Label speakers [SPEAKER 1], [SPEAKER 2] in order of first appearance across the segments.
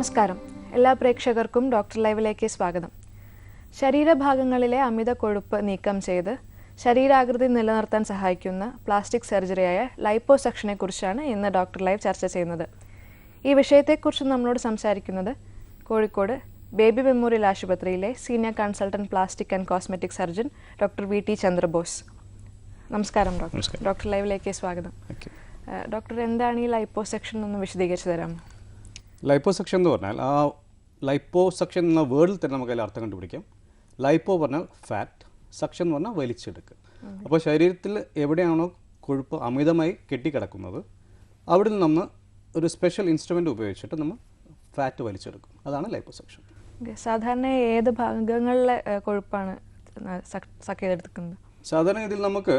[SPEAKER 1] നമസ്കാരം. എല്ലാ പ്രേക്ഷകർക്കും ഡോക്ടർ ലൈവിലേക്ക് സ്വാഗതം. ശരീരഭാഗങ്ങളിലെ അമിത കൊഴുപ്പ് നീക്കം ചെയ്ത് ശരീരാകൃതി നിലനിർത്താൻ സഹായിക്കുന്ന പ്ലാസ്റ്റിക് സർജറിയായ ലൈപ്പോസക്ഷനെ കുറിച്ചാണ് ഇന്ന് ഡോക്ടർ ലൈവ് ചർച്ച ചെയ്യുന്നത്. ഈ വിഷയത്തെക്കുറിച്ച് നമ്മളോട് സംസാരിക്കുന്നത് കോഴിക്കോട് ബേബി മെമ്മോറിയൽ ആശുപത്രിയിലെ senior consultant plastic and cosmetic surgeon doctor V T Chandrabose. നമസ്കാരം ഡോക്ടർ. ഡോക്ടർ ലൈവിലേക്ക് സ്വാഗതം. ഡോക്ടർ എന്താണ് ഈ ലൈപ്പോസെക്ഷൻ ഒന്ന് വിശദീകരിച്ചു തരാമോ?
[SPEAKER 2] ലൈപ്പോസക്ഷൻ എന്ന് പറഞ്ഞാൽ ആ ലൈപ്പോസക്ഷൻ എന്ന വേർഡിൽ തന്നെ നമുക്ക് അതിൽ അർത്ഥം കണ്ടുപിടിക്കാം. ലൈപ്പോ പറഞ്ഞാൽ ഫാറ്റ് സക്ഷൻ എന്ന് പറഞ്ഞാൽ വലിച്ചെടുക്കുക അപ്പോൾ ശരീരത്തിൽ എവിടെയാണോ കൊഴുപ്പ് അമിതമായി കെട്ടിക്കിടക്കുന്നത് അവിടെ നിന്ന് നമ്മൾ ഒരു സ്പെഷ്യൽ ഇൻസ്ട്രുമെന്റ് ഉപയോഗിച്ചിട്ട് നമ്മൾ ഫാറ്റ് വലിച്ചെടുക്കും. അതാണ് ലൈപ്പോസക്ഷൻ.
[SPEAKER 1] സാധാരണ ഏത് ഭാഗങ്ങളിലെ കൊഴുപ്പാണ് സക്ക് ചെയ്തെടുക്കുന്നത്?
[SPEAKER 2] സാധാരണ ഇതിൽ നമുക്ക്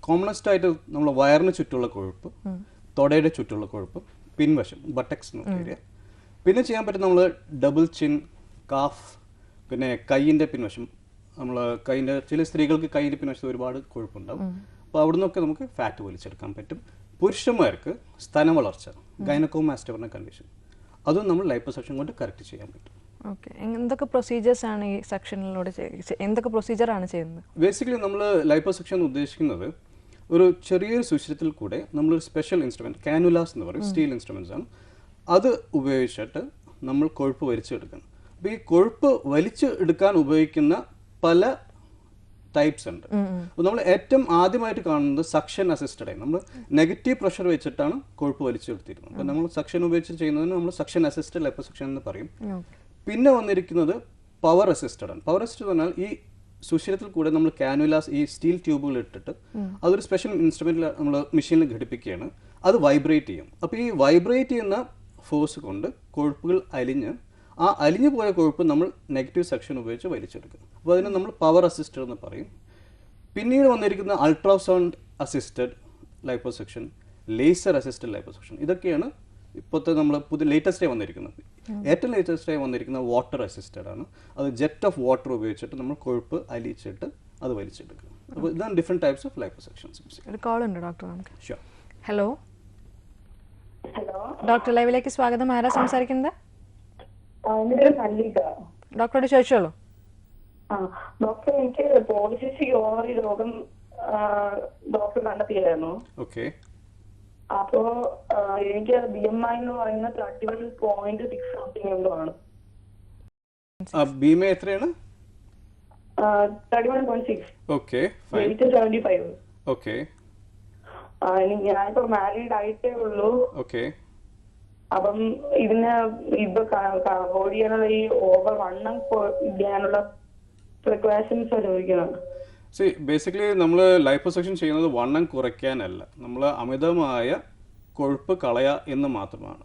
[SPEAKER 2] കോമണസ്റ്റ് ആയിട്ട് നമ്മൾ വയറിന് ചുറ്റുള്ള കൊഴുപ്പ് തൊടയുടെ ചുറ്റുള്ള കൊഴുപ്പ് പിൻവശം ബട്ടക്സ് എന്ന് ഏരിയ പിന്നെ ചെയ്യാൻ പറ്റും നമ്മൾ ഡബിൾ ചിൻ കാഫ് പിന്നെ കൈയിന്റെ പിൻവശം. നമ്മൾ കൈയിന്റെ ചില സ്ത്രീകൾക്ക് കൈയിന്റെ പിൻവശത്ത് ഒരുപാട് കൊഴുപ്പുണ്ടാവും. അപ്പോൾ അവിടെ നിന്നൊക്കെ നമുക്ക് ഫാറ്റ് വലിച്ചെടുക്കാൻ പറ്റും. പുരുഷന്മാർക്ക് സ്തന വളർച്ച ഗൈനക്കോമാസ്റ്റ പറഞ്ഞ കണ്ടീഷൻ അതും നമ്മൾ ലൈപ്പോസക്ഷൻ കൊണ്ട് കറക്റ്റ് ചെയ്യാൻ പറ്റും.
[SPEAKER 1] ഓക്കെ. എന്തൊക്കെ പ്രൊസീജിയേഴ്സ് ആണ് ഈ സെക്ഷനിലൂടെ എന്തൊക്കെ പ്രൊസീജിയറാണ് ചെയ്യുന്നത്?
[SPEAKER 2] ബേസിക്കലി നമ്മൾ ലൈപ്പോസക്ഷൻ ഉദ്ദേശിക്കുന്നത് ഒരു ചെറിയൊരു സുഷിരത്തിൽ കൂടെ നമ്മളൊരു സ്പെഷ്യൽ ഇൻസ്ട്രുമെന്റ് കാനുലാസ് എന്ന് പറയും സ്റ്റീൽ ഇൻസ്ട്രുമെന്റ്സ് ആണ്. അത് ഉപയോഗിച്ചിട്ട് നമ്മൾ കൊഴുപ്പ് വലിച്ചെടുക്കുന്നു. അപ്പോൾ ഈ കൊഴുപ്പ് വലിച്ചു എടുക്കാൻ ഉപയോഗിക്കുന്ന പല ടൈപ്സ് ഉണ്ട്. അപ്പോൾ നമ്മൾ ഏറ്റവും ആദ്യമായിട്ട് കാണുന്നത് സക്ഷൻ അസിസ്റ്റഡ് ആയി നമ്മൾ നെഗറ്റീവ് പ്രഷർ വെച്ചിട്ടാണ് കൊഴുപ്പ് വലിച്ചെടുത്തിരുന്നത് അപ്പോൾ നമ്മൾ സക്ഷൻ ഉപയോഗിച്ച് ചെയ്യുന്നതിന് നമ്മൾ സക്ഷൻ അസിസ്റ്റഡ് ലൈപ്പോസക്ഷൻ എന്ന് പറയും. പിന്നെ വന്നിരിക്കുന്നത് പവർ അസിസ്റ്റഡ് ആണ്. പവർ അസിസ്റ്റഡ് പറഞ്ഞാൽ ഈ സുഷിരത്തിൽ കൂടെ നമ്മൾ കാനുലാസ് ഈ സ്റ്റീൽ ട്യൂബുകൾ ഇട്ടിട്ട് അതൊരു സ്പെഷ്യൽ ഇൻസ്ട്രുമെന്റിൽ നമ്മൾ മെഷീനിൽ ഘടിപ്പിക്കുകയാണ്. അത് വൈബ്രേറ്റ് ചെയ്യും. അപ്പോൾ ഈ വൈബ്രേറ്റ് ചെയ്യുന്ന ഫോഴ്സ് കൊണ്ട് കൊഴുപ്പുകൾ അലിഞ്ഞ് ആ അലിഞ്ഞു പോയ കൊഴുപ്പ് നമ്മൾ നെഗറ്റീവ് സെക്ഷൻ ഉപയോഗിച്ച് വലിച്ചെടുക്കും. അപ്പോൾ അതിന് നമ്മൾ പവർ അസിസ്റ്റഡ് എന്ന് പറയും. പിന്നീട് വന്നിരിക്കുന്ന ultrasound assisted liposuction laser assisted liposuction ഇതൊക്കെയാണ് ഇപ്പോഴത്തെ നമ്മൾ പുതിയ ലേറ്റസ്റ്റ് ആയി വന്നിരിക്കുന്നത്. ഏറ്റവും ലേറ്റസ്റ്റ് ആയി വന്നിരിക്കുന്ന വാട്ടർ അസിസ്റ്റഡ് ആണ്. അത് ജെറ്റ് ഓഫ് വാട്ടർ ഉപയോഗിച്ചിട്ട് നമ്മൾ കൊഴുപ്പ് അലിയിച്ചിട്ട് അത് വലിച്ചെടുക്കുക. അപ്പോൾ ഇതാണ് ഡിഫറെന്റ് ടൈപ്സ് ഓഫ് ലൈഫ്
[SPEAKER 1] ഒരു കോൾ ഉണ്ട് ഡോക്ടർ നമുക്ക്.
[SPEAKER 2] ഷുവർ
[SPEAKER 1] ഹലോ
[SPEAKER 3] ഹലോ
[SPEAKER 1] ഡോക്ടർ ലൈവിലേക്ക് സ്വാഗതം. ആരാ സംസാരിക്കുന്നത്? ഡോക്ടറോട് ചോദിച്ചോളൂ.
[SPEAKER 3] ആ ഡോക്ടർ എനിക്ക് പോളിസിസ്റ്റിക് ഓറി രോഗം ഡോക്ടർ കണ്ടെത്തിയായിരുന്നു.
[SPEAKER 2] ഓക്കെ
[SPEAKER 3] അപ്പോ എനിക്ക് ബി എം ഐ എന്ന് പറയുന്ന thirty one point six something എന്തോ ആണ്.
[SPEAKER 2] ഭീമ എത്രയാണ്?
[SPEAKER 3] Thirty one point six
[SPEAKER 2] okay fine
[SPEAKER 3] weight seventy five
[SPEAKER 2] okay
[SPEAKER 3] ഞാനിപ്പോ മാരീഡ് ആയിട്ടേ ഉള്ളൂ.
[SPEAKER 2] ഓക്കെ
[SPEAKER 3] അപ്പം ഇതിന് ഇപ്പൊ അവോയ്ഡ് ചെയ്യാനുള്ള ഈ ഓവർ വണ്ണം ചെയ്യാനുള്ള പ്രിക്കോഷൻസ് ചോദിക്കണം
[SPEAKER 2] സി ബേസിക്കലി നമ്മൾ ലൈഫ് സെക്ഷൻ ചെയ്യുന്നത് വണ്ണം കുറയ്ക്കാനല്ല. നമ്മൾ അമിതമായ കൊഴുപ്പ് കളയുക എന്ന് മാത്രമാണ്.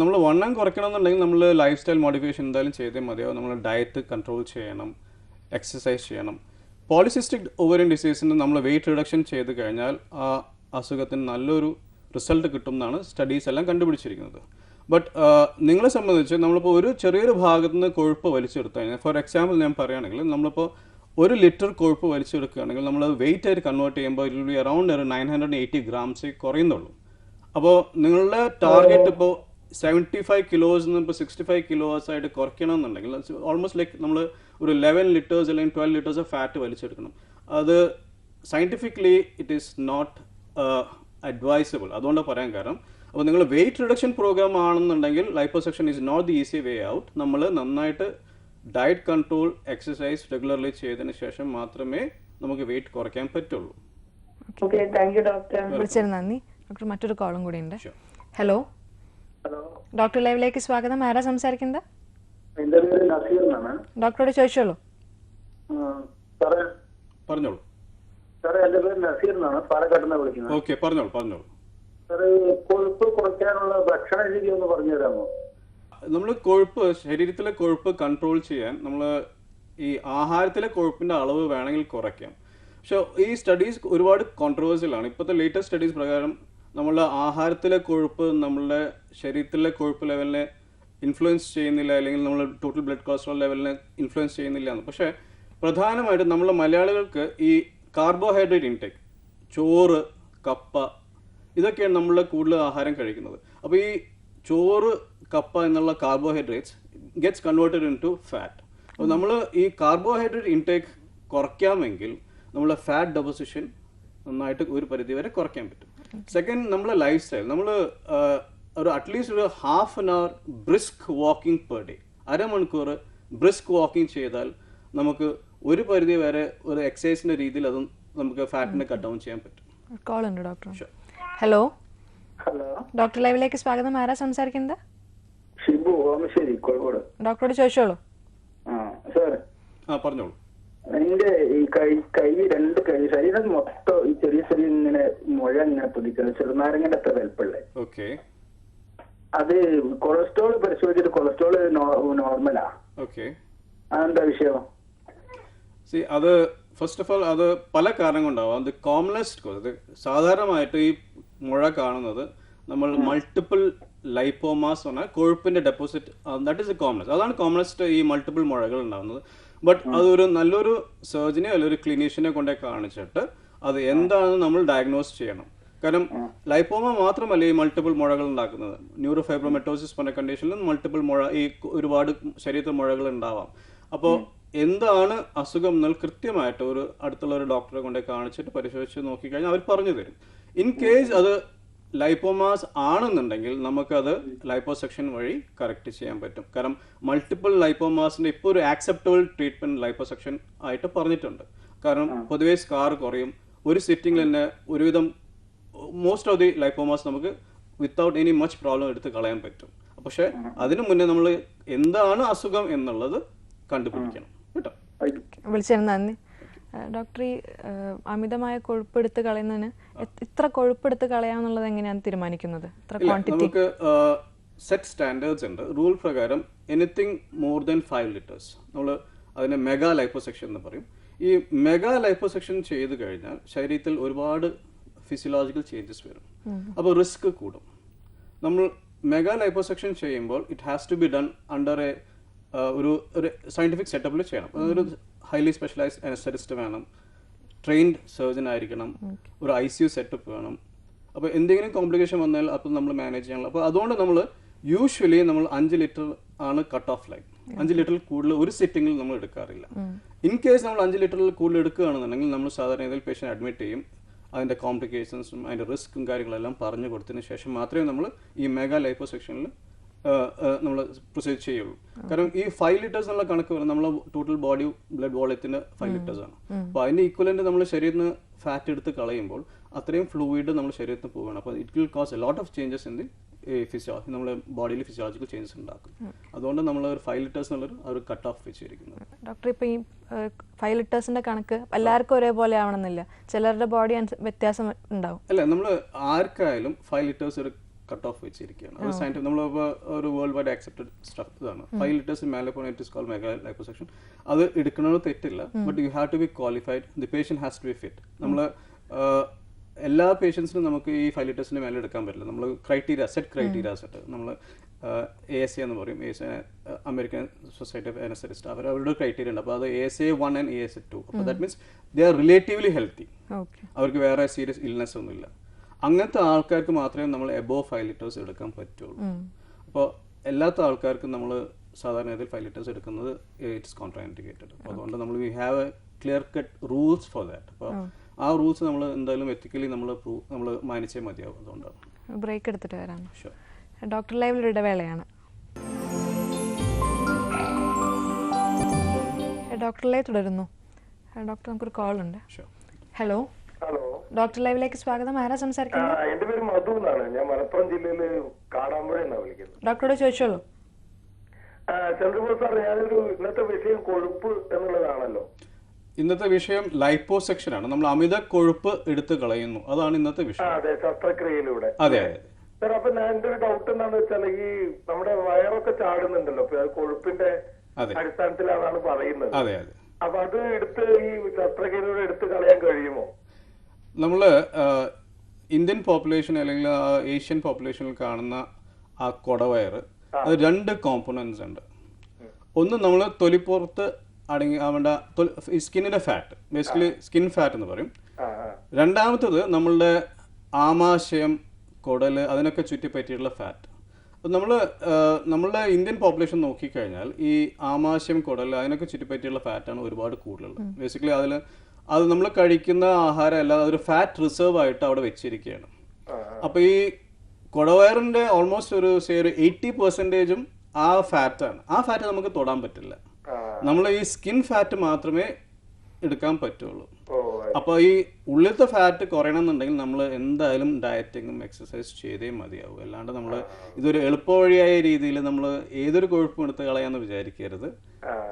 [SPEAKER 2] നമ്മൾ വണ്ണം കുറയ്ക്കണമെന്നുണ്ടെങ്കിൽ നമ്മൾ ലൈഫ് സ്റ്റൈൽ മോഡിഫിക്കേഷൻ എന്തായാലും ചെയ്തേ മതിയാവും. നമ്മൾ ഡയറ്റ് കൺട്രോൾ ചെയ്യണം എക്സസൈസ് ചെയ്യണം. പോളിസിസ്റ്റിക് ഓവറിയൻ ഡിസീസിന് നമ്മൾ വെയിറ്റ് റിഡക്ഷൻ ചെയ്ത് കഴിഞ്ഞാൽ ആ അസുഖത്തിന് നല്ലൊരു റിസൾട്ട് കിട്ടും എന്നാണ് സ്റ്റഡീസ് എല്ലാം കണ്ടുപിടിച്ചിരിക്കുന്നത്. ബട്ട് നിങ്ങളെ സംബന്ധിച്ച് നമ്മളിപ്പോൾ ഒരു ചെറിയൊരു ഭാഗത്ത് നിന്ന് കൊഴുപ്പ് വലിച്ചെടുത്തു കഴിഞ്ഞാൽ ഫോർ എക്സാമ്പിൾ ഞാൻ പറയുകയാണെങ്കിൽ നമ്മളിപ്പോൾ ഒരു ലിറ്റർ കൊഴുപ്പ് വലിച്ചെടുക്കുകയാണെങ്കിൽ നമ്മൾ വെയിറ്റ് ആയിട്ട് കൺവേർട്ട് ചെയ്യുമ്പോൾ ഇറ്റ് ബി അറൗണ്ട് ഒരു നയൻ ഹൺഡ്രഡ് എയ്റ്റി ഗ്രാംസ് കുറയുന്നുള്ളൂ. അപ്പോൾ നിങ്ങളുടെ ടാർഗറ്റ് ഇപ്പോൾ സെവന്റി ഫൈവ് കിലോസ് നിന്ന് ഇപ്പോൾ സിക്സ്റ്റി ഫൈവ് കിലോസ് ആയിട്ട് കുറയ്ക്കണം എന്നുണ്ടെങ്കിൽ ഓൾമോസ്റ്റ് ലൈക്ക് നമ്മൾ ഒരു ലെവൻ ലിറ്റേഴ്സ് അല്ലെങ്കിൽ ട്വൽവ് ലിറ്റേഴ്സ് ഓഫ് ഫാറ്റ് വലിച്ചെടുക്കണം. അത് scientifically it is not advisable അതുകൊണ്ട് പറയാൻ കാരണം. അപ്പോൾ നിങ്ങൾ വെയിറ്റ് റിഡക്ഷൻ പ്രോഗ്രാം ആണെന്നുണ്ടെങ്കിൽ liposuction is not the easy way out നമ്മൾ നന്നായിട്ട് ഡയറ്റ് കൺട്രോൾ എക്സസൈസ് റെഗുലർലി ചെയ്തതിന് ശേഷം മാത്രമേ നമുക്ക് വെയിറ്റ് കുറയ്ക്കാൻ പറ്റുള്ളൂ.
[SPEAKER 3] ഡോക്ടർ
[SPEAKER 1] നന്ദി. ഡോക്ടർ മറ്റൊരു കോളും കൂടി ഉണ്ട്. ഹലോ
[SPEAKER 4] ഹലോ
[SPEAKER 1] ഡോക്ടർ ലൈവിലേക്ക് സ്വാഗതം. ആരാ സംസാരിക്കുന്നത്? ഡോക്ടറോട് ചോദിച്ചോളൂ.
[SPEAKER 2] പറഞ്ഞോളൂ.
[SPEAKER 4] സാറേ എന്റെ പേര് നസീർ എന്നാണ്. പാലക്കാട്ടിൽ നിന്ന് വിളിക്കുന്നത്.
[SPEAKER 2] ഓക്കെ പറഞ്ഞോളൂ പറഞ്ഞോളൂ.
[SPEAKER 4] സാറേ കൊഴുപ്പ് കുറയ്ക്കാനുള്ള ഭക്ഷണ രീതി ഒന്ന് പറഞ്ഞു തരാമോ
[SPEAKER 2] നമ്മൾ കൊഴുപ്പ് ശരീരത്തിലെ കൊഴുപ്പ് കൺട്രോൾ ചെയ്യാൻ നമ്മൾ ഈ ആഹാരത്തിലെ കൊഴുപ്പിന്റെ അളവ് വേണമെങ്കിൽ കുറയ്ക്കാം. പക്ഷെ ഈ സ്റ്റഡീസ് ഒരുപാട് കോൺട്രവേഴ്സിയലാണ് ഇപ്പോഴത്തെ ലേറ്റസ്റ്റ് സ്റ്റഡീസ് പ്രകാരം നമ്മളുടെ ആഹാരത്തിലെ കൊഴുപ്പ് നമ്മളുടെ ശരീരത്തിലെ കൊഴുപ്പ് ലെവലിനെ ഇൻഫ്ലുവൻസ് ചെയ്യുന്നില്ല അല്ലെങ്കിൽ നമ്മൾ ടോട്ടൽ ബ്ലഡ് കൊളസ്ട്രോൾ ലെവലിനെ ഇൻഫ്ലുവൻസ് ചെയ്യുന്നില്ല എന്ന്. പക്ഷേ പ്രധാനമായിട്ടും നമ്മൾ മലയാളികൾക്ക് ഈ കാർബോഹൈഡ്രേറ്റ് ഇൻടേക്ക് ചോറ് കപ്പ ഇതൊക്കെയാണ് നമ്മൾ കൂടുതൽ ആഹാരം കഴിക്കുന്നത്. അപ്പോൾ ഈ ചോറ് കപ്പ എന്നുള്ള carbohydrates gets converted into fat അപ്പോൾ നമ്മൾ ഈ കാർബോഹൈഡ്രേറ്റ് ഇൻടേക്ക് കുറയ്ക്കാമെങ്കിൽ നമ്മളെ ഫാറ്റ് ഡെപ്പോസിഷൻ നന്നായിട്ട് ഒരു പരിധി വരെ കുറയ്ക്കാൻ പറ്റും. സെക്കൻഡ് നമ്മളെ ലൈഫ് സ്റ്റൈൽ നമ്മൾ ഒരു അറ്റ്ലീസ്റ്റ് ഒരു half an hour brisk walking per day അരമണിക്കൂർ ബ്രിസ്ക് വാക്കിംഗ് ചെയ്താൽ നമുക്ക് ഒരു പരിധി വരെ ഒരു എക്സസൈസിന്റെ രീതിയിൽ അതും നമുക്ക് ഫാറ്റിനെ കട്ട് ഡൗൺ ചെയ്യാൻ പറ്റും.
[SPEAKER 1] Hello
[SPEAKER 4] hello.
[SPEAKER 1] ഡോക്ടർ ലൈവിലേക്ക് സ്വാഗതം. ആരാ സംസാരിക്കുന്നത്?
[SPEAKER 4] ഷിബു ഓമശ്ശേരി കോഴിക്കോട്.
[SPEAKER 1] ഡോക്ടറോട് ചോദിച്ചോളൂ.
[SPEAKER 4] ആ സാർ
[SPEAKER 2] ആ പറഞ്ഞോളൂ.
[SPEAKER 4] എന്റെ ഈ കൈ കൈ രണ്ട് കൈ ശരീരം മൊത്തം ഈ ചെറിയ ചെറിയ ഇങ്ങനെ മുഴ ഇങ്ങനെ പൊതിക്കുന്നത് ചെറുനാരങ്ങന്റെ അത്ര വലുപ്പമുള്ളേ.
[SPEAKER 2] ഓക്കെ.
[SPEAKER 4] അത് കൊളസ്ട്രോൾ പരിശോധിച്ചിട്ട് കൊളസ്ട്രോൾ നോർമലാ.
[SPEAKER 2] ഓക്കെ.
[SPEAKER 4] അതെന്താ വിഷയം?
[SPEAKER 2] സി അത് ഫസ്റ്റ് ഓഫ് ഓൾ അത് പല കാരണം കൊണ്ടാവാം അത് കോമണസ്റ്റ് കോസ് അത് സാധാരണമായിട്ട് ഈ മുഴ കാണുന്നത് നമ്മൾ മൾട്ടിപ്പിൾ ലൈപ്പോമാസ് പറഞ്ഞാൽ കൊഴുപ്പിന്റെ deposit that is a commonest അതാണ് കോമണസ്റ്റ് ഈ മൾട്ടിപ്പിൾ മുഴകൾ ഉണ്ടാകുന്നത്. ബട്ട് അതൊരു നല്ലൊരു സർജനെയോ അല്ലെങ്കിൽ ഒരു ക്ലിനീഷ്യനെ കൊണ്ടേ കാണിച്ചിട്ട് അത് എന്താണെന്ന് നമ്മൾ ഡയഗ്നോസ് ചെയ്യണം. കാരണം ലൈപ്പോമ മാത്രമല്ല ഈ മൾട്ടിപ്പിൾ മുഴകൾ ഉണ്ടാക്കുന്നത്. ന്യൂറോ ഫൈബ്രോമെറ്റോസിസ് പറഞ്ഞ കണ്ടീഷനിൽ മൾട്ടിപ്പിൾ മുഴ ഈ ഒരുപാട് ശരീരത്തിൽ മുഴകൾ ഉണ്ടാവാം. അപ്പോൾ എന്താണ് അസുഖം എന്നാൽ കൃത്യമായിട്ട് ഒരു അടുത്തുള്ള ഒരു ഡോക്ടറെ കൊണ്ടേ കാണിച്ചിട്ട് പരിശോധിച്ച് നോക്കിക്കഴിഞ്ഞാൽ അവർ പറഞ്ഞു തരും. ഇൻ കേസ് അത് ലൈപ്പോമാസ് ആണെന്നുണ്ടെങ്കിൽ നമുക്കത് ലൈപ്പോസെക്ഷൻ വഴി കറക്റ്റ് ചെയ്യാൻ പറ്റും. കാരണം മൾട്ടിപ്പിൾ ലൈപ്പോമാസിന്റെ ഇപ്പോൾ ഒരു ആക്സെപ്റ്റബിൾ ട്രീറ്റ്മെന്റ് ലൈപ്പോസെക്ഷൻ ആയിട്ട് പറഞ്ഞിട്ടുണ്ട്. കാരണം പൊതുവേ സ്കാർ കുറയും. ഒരു സിറ്റിംഗിൽ തന്നെ ഒരുവിധം മോസ്റ്റ് ഓഫ് ദി ലൈപ്പോമാസ് നമുക്ക് വിത്തൗട്ട് എനി മച്ച് പ്രോബ്ലം എടുത്ത് കളയാൻ പറ്റും. പക്ഷെ അതിനു മുന്നേ നമ്മൾ എന്താണ് അസുഖം എന്നുള്ളത് കണ്ടുപിടിക്കണം. കേട്ടോ?
[SPEAKER 1] വിളിച്ചു നന്ദി. ഡോക്ടർ ഈ അമിതമായ കൊഴുപ്പ് എടുത്ത് കളയുന്നതിന് ഇത്ര കൊഴുപ്പ് എടുത്ത് കളയാന്നുള്ളത് എങ്ങനെയാണ് തീരുമാനിക്കുന്നത്? ഇത്ര ക്വാണ്ടിറ്റി
[SPEAKER 2] നമുക്ക് സെറ്റ് സ്റ്റാൻഡേർഡ്സ് ഉണ്ട്. റൂൾ പ്രകാരം anything more than five litres നമ്മൾ അതിനെ മെഗാ ലൈപ്പോസെക്ഷൻ എന്ന് പറയും. ഈ മെഗാ ലൈപ്പോസെക്ഷൻ ചെയ്ത് കഴിഞ്ഞാൽ ശരീരത്തിൽ ഒരുപാട് ഫിസിയോളജിക്കൽ ചേഞ്ചസ് വരും. അപ്പോൾ റിസ്ക് കൂടും. നമ്മൾ മെഗാ ലൈപ്പോസെക്ഷൻ ചെയ്യുമ്പോൾ it has to be done under a ഒരു ഒരു സയന്റിഫിക് സെറ്റപ്പിൽ ചെയ്യണം. ഒരു ഹൈലി സ്പെഷ്യലൈസ്ഡ് അനസ്തറ്റിസ്റ്റ് വേണം. ട്രെയിൻഡ് സർജൻ ആയിരിക്കണം. ഒരു ഐ സി യു സെറ്റപ്പ് വേണം. അപ്പോൾ എന്തെങ്കിലും കോംപ്ലിക്കേഷൻ വന്നാൽ അപ്പോൾ നമ്മൾ മാനേജ് ചെയ്യണം അപ്പോൾ അതുകൊണ്ട് നമ്മൾ യൂഷ്വലി നമ്മൾ അഞ്ച് ലിറ്റർ ആണ് കട്ട് ഓഫ് ലൈൻ അഞ്ച് ലിറ്ററിൽ കൂടുതൽ ഒരു സിറ്റിംഗിൽ നമ്മൾ എടുക്കാറില്ല. ഇൻ കേസ് നമ്മൾ അഞ്ച് ലിറ്ററിൽ കൂടുതൽ എടുക്കുകയാണെന്നുണ്ടെങ്കിൽ നമ്മൾ സാധാരണ ഏതെങ്കിലും പേഷ്യന്റ് അഡ്മിറ്റ് ചെയ്യും. അതിന്റെ കോംപ്ലിക്കേഷൻസും അതിന്റെ റിസ്ക്കും കാര്യങ്ങളെല്ലാം പറഞ്ഞു കൊടുത്തതിന് ശേഷം മാത്രമേ നമ്മൾ ഈ മെഗാ ലൈഫോ സെക്ഷനിൽ നമ്മൾ പ്രൊസീഡ് ചെയ്യുള്ളൂ കാരണം ഈ ഫൈവ് ലിറ്റേഴ്സ് എന്നുള്ള കണക്ക് വരുന്നത് നമ്മളെ ടോട്ടൽ ബോഡി ബ്ലഡ് വോളത്തിന്റെ ഫൈവ് ലിറ്റേഴ്സ് ആണ്. അപ്പോൾ അതിന്റെ ഈക്വലന്റ് നമ്മൾ ശരീരത്തിന് ഫാറ്റ് എടുത്ത് കളയുമ്പോൾ അത്രയും ഫ്ലൂയിഡ് നമ്മുടെ ശരീരത്തിന് പോവുകയാണ്. അപ്പോൾ it will cause a lot of changes in the physiology നമ്മുടെ ബോഡിയിൽ ഫിസിയോളജിക്കൽ ചേഞ്ചസ് ഉണ്ടാക്കും. അതുകൊണ്ട് നമ്മൾ ഒരു ഫൈവ് ലിറ്റേഴ്സ് എന്നുള്ളൊരു ഒരു കട്ട് ഓഫ് വെച്ചിരിക്കുന്നത്
[SPEAKER 1] ഡോക്ടർ ഇപ്പൊ ഈ ഫൈവ് ലിറ്റേഴ്സിന്റെ കണക്ക് എല്ലാവർക്കും ഒരേപോലെ ആവണമെന്നില്ല. ചിലരുടെ ബോഡി വ്യത്യാസം ഉണ്ടാവും.
[SPEAKER 2] അല്ല നമ്മൾ ആർക്കായാലും ഫൈവ് ലിറ്റേഴ്സ് ഒരു കട്ട് ഓഫ് വെച്ചിരിക്കുകയാണ്. ഒരു സയന്റിഫിക് നമ്മളിപ്പോൾ ഒരു വേൾഡ് വൈഡ് ആക്സെപ്റ്റഡ് സ്റ്റഫ് ഇതാണ് ഫൈവ് ലിറ്റേഴ്സ് മാലപ്പോണൈറ്റിസ് കോൾ മെഗാ ലൈപ്പോസെക്ഷൻ അത് എടുക്കണമെന്ന് തെറ്റില്ല but you have to be qualified the patient has to be fit നമ്മൾ എല്ലാ പേഷ്യൻസിനും നമുക്ക് ഈ ഫൈവ് ലിറ്റേഴ്സിന് മേലെ എടുക്കാൻ പറ്റില്ല. നമ്മൾ ക്രൈറ്റീരിയ സെറ്റ് ക്രൈറ്റീരിയ സെറ്റ് നമ്മൾ എ എസ് എ എന്ന് പറയും. A S American society of anaesthetist അവർ അവരുടെ ക്രൈറ്റീരിയ ഉണ്ട്. അപ്പോൾ അത് A S A one and A S A two അപ്പോൾ that means they are relatively healthy അവർക്ക് വേറെ സീരിയസ് ഇൽനെസ് ഒന്നുമില്ല. അങ്ങനത്തെ ആൾക്കാർക്ക് മാത്രമേ നമ്മൾ എബോ ഫൈവ് ലിറ്റേഴ്സ് എടുക്കാൻ പറ്റുള്ളൂ. അപ്പോൾ എല്ലാത്ത ആൾക്കാർക്കും നമ്മൾ സാധാരണ ഇതിൽ ഫൈവ് ലിറ്റേഴ്സ് എടുക്കുന്നത് ഇറ്റ്സ് കോൺട്രാ ഇൻഡിക്കേറ്റഡ് അപ്പോൾ അതുകൊണ്ട് നമ്മൾ we have a clear cut rules for that അപ്പോൾ ആ റൂൾസ് നമ്മൾ എന്തായാലും എത്തിക്കലി നമ്മൾ നമ്മൾ മാനിച്ചേ മതിയാവും അതുകൊണ്ടാണ്.
[SPEAKER 1] ബ്രേക്ക് എടുത്തിട്ട് വരാം. ഡോക്ടർ ലൈവിൽ വേളയാണ്. ഡോക്ടർ ലൈവ് തുടരുന്നു. ഡോക്ടർ നമുക്കൊരു കോൾ ഉണ്ട്. ഹലോ
[SPEAKER 5] ഹലോ
[SPEAKER 1] ഡോക്ടർ ലൈവിലേക്ക് സ്വാഗതം. ആരാ സംസാരിക്കുന്നത്?
[SPEAKER 5] എന്റെ പേര് മധു എന്നാണ്. ഞാൻ മലപ്പുറം ജില്ലയിൽ കാടാമ്പുഴ എന്നാണ് വിളിക്കുന്നത്.
[SPEAKER 1] ഡോക്ടറോട് ചോദിച്ചോളൂ.
[SPEAKER 5] ചന്ദ്രബോസ് സാർ ഞാനൊരു ഇന്നത്തെ വിഷയം കൊഴുപ്പ് എന്നുള്ളതാണല്ലോ.
[SPEAKER 2] ഇന്നത്തെ വിഷയം ലൈപ്പോസെക്ഷൻ ആണ്. നമ്മൾ അമിത കൊഴുപ്പ് എടുത്തു കളയുന്നു. അതാണ് ഇന്നത്തെ വിഷയം.
[SPEAKER 5] അതെ ശസ്ത്രക്രിയയിലൂടെ.
[SPEAKER 2] അതെ അതെ.
[SPEAKER 5] സാർ അപ്പൊ ഞാൻ എന്റെ ഒരു ഡൗട്ട് എന്താന്ന് വെച്ചാൽ ഈ നമ്മുടെ വയറൊക്കെ ചാടുന്നുണ്ടല്ലോ. അപ്പൊ അത് കൊഴുപ്പിന്റെ
[SPEAKER 2] അടിസ്ഥാനത്തിലാണ്
[SPEAKER 5] അടിസ്ഥാനത്തിലാണെന്നാണ് പറയുന്നത്.
[SPEAKER 2] അതെ അതെ.
[SPEAKER 5] അപ്പൊ അത് എടുത്ത് ഈ ശസ്ത്രക്രിയയിലൂടെ എടുത്തു കളയാൻ കഴിയുമോ?
[SPEAKER 2] നമ്മൾ ഇന്ത്യൻ പോപ്പുലേഷൻ അല്ലെങ്കിൽ ഏഷ്യൻ പോപ്പുലേഷനിൽ കാണുന്ന ആ കൊടവയർ അത് രണ്ട് കോമ്പണൻസ് ഉണ്ട്. ഒന്ന് നമ്മൾ തൊലിപ്പുറത്ത് അടങ്ങി അവന്റെ സ്കിന്നിന്റെ ഫാറ്റ് ബേസിക്കലി സ്കിൻ ഫാറ്റ് എന്ന് പറയും. രണ്ടാമത്തത് നമ്മളുടെ ആമാശയം കൊടൽ അതിനൊക്കെ ചുറ്റിപ്പറ്റിയിട്ടുള്ള ഫാറ്റ് അപ്പം നമ്മൾ നമ്മളുടെ ഇന്ത്യൻ പോപ്പുലേഷൻ നോക്കിക്കഴിഞ്ഞാൽ ഈ ആമാശയം കുടൽ അതിനൊക്കെ ചുറ്റിപ്പറ്റിയുള്ള ഫാറ്റാണ് ഒരുപാട് കൂടുതലുള്ളത്. ബേസിക്കലി അതിൽ അത് നമ്മൾ കഴിക്കുന്ന ആഹാരം അല്ലാതെ അതൊരു ഫാറ്റ് റിസർവ് ആയിട്ട് അവിടെ വെച്ചിരിക്കുകയാണ്. അപ്പോൾ ഈ കൊടവയറിന്റെ ഓൾമോസ്റ്റ് ഒരു സേ ഒരു എയ്റ്റി പെർസെന്റേജും ആ ഫാറ്റാണ് ആ ഫാറ്റ് നമുക്ക് തൊടാൻ പറ്റില്ല. നമ്മൾ ഈ സ്കിൻ ഫാറ്റ് മാത്രമേ എടുക്കാൻ പറ്റുള്ളൂ. അപ്പോൾ ഈ ഉള്ളിലത്തെ ഫാറ്റ് കുറയണമെന്നുണ്ടെങ്കിൽ നമ്മൾ എന്തായാലും ഡയറ്റിങ്ങും എക്സസൈസ് ചെയ്തേ മതിയാവും. അല്ലാണ്ട് നമ്മൾ ഇതൊരു എളുപ്പവഴിയായ രീതിയിൽ നമ്മൾ ഏതൊരു കൊഴുപ്പും എടുത്ത് കളയാന്ന് വിചാരിക്കരുത്.